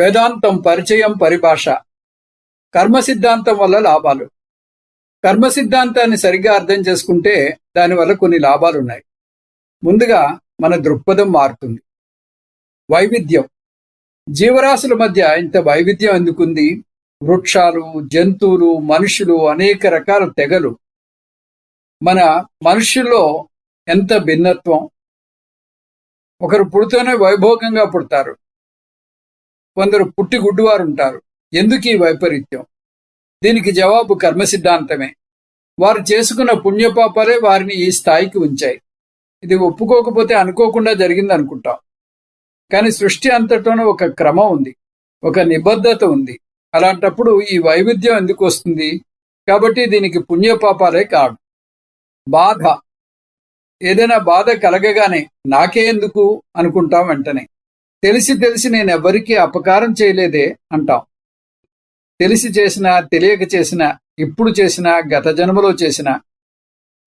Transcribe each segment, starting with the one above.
వేదాంతం పరిచయం పరిభాష. కర్మ సిద్ధాంతం వల్ల లాభాలు. కర్మ సిద్ధాంతాన్ని సరిగ్గా అర్థం చేసుకుంటే దానివల్ల కొన్ని లాభాలున్నాయి. ముందుగా మన దృక్పథం మారుతుంది. వైవిధ్యం. జీవరాశుల మధ్య ఇంత వైవిధ్యం ఎందుకుంది? వృక్షాలు జంతువులు మనుషులు అనేక రకాల తెగలు. మన మనుషుల్లో ఎంత భిన్నత్వం? ఒకరు పుడుతూనే వైభోగంగా పుడతారు. కొందరు పుట్టి గుడ్డువారు ఉంటారు ఎందుకు ఈ వైపరీత్యం? దీనికి జవాబు కర్మ సిద్ధాంతమే వారు చేసుకున్న పుణ్యపాపాలే వారిని ఈ స్థాయికి ఉంచాయి. ఇది ఒప్పుకోకపోతే అనుకోకుండా జరిగింది అనుకుంటాం కానీ సృష్టి అంతటోనూ ఒక క్రమం ఉంది. ఒక నిబద్ధత ఉంది. అలాంటప్పుడు ఈ వైవిధ్యం ఎందుకు వస్తుంది? కాబట్టి దీనికి పుణ్యపాపాలే కాదు. బాధ. ఏదైనా బాధ కలగగానే నాకే ఎందుకు అనుకుంటాం వెంటనే. తెలిసి తెలిసి నేను ఎవరికీ అపకారం చేయలేదే అంటాం. తెలిసి చేసినా తెలియక చేసినా ఇప్పుడు చేసినా గత జన్మలో చేసినా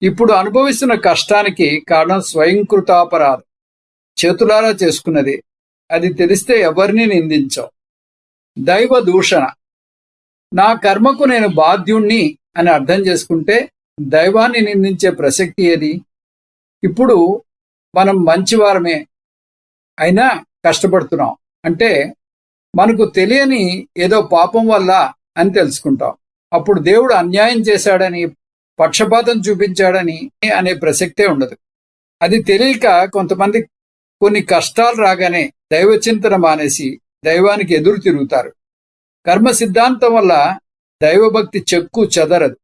ఇప్పుడు అనుభవిస్తున్న కష్టానికి కారణం స్వయంకృతాపరాధం. చేతులారా చేసుకున్నది. అది తెలిస్తే ఎవరిని నిందించవు దైవ దూషణ. నా కర్మకు నేను బాధ్యుణ్ణి అని అర్థం చేసుకుంటే దైవాన్ని నిందించే ప్రసక్తి ఏది? ఇప్పుడు మనం మంచివారమే. అయినా కష్టపడుతున్నాం. అంటే మనకు తెలియని ఏదో పాపం వల్ల అని తెలుసుకుంటాం. అప్పుడు దేవుడు అన్యాయం చేశాడని పక్షపాతం చూపించాడని అనే ప్రసక్తే ఉండదు. అది తెలియక కొంతమంది కొన్ని కష్టాలు రాగానే దైవ చింతన మానేసి దైవానికి ఎదురు తిరుగుతారు. కర్మ సిద్ధాంతం వల్ల దైవభక్తి చెక్కు చెదరదు.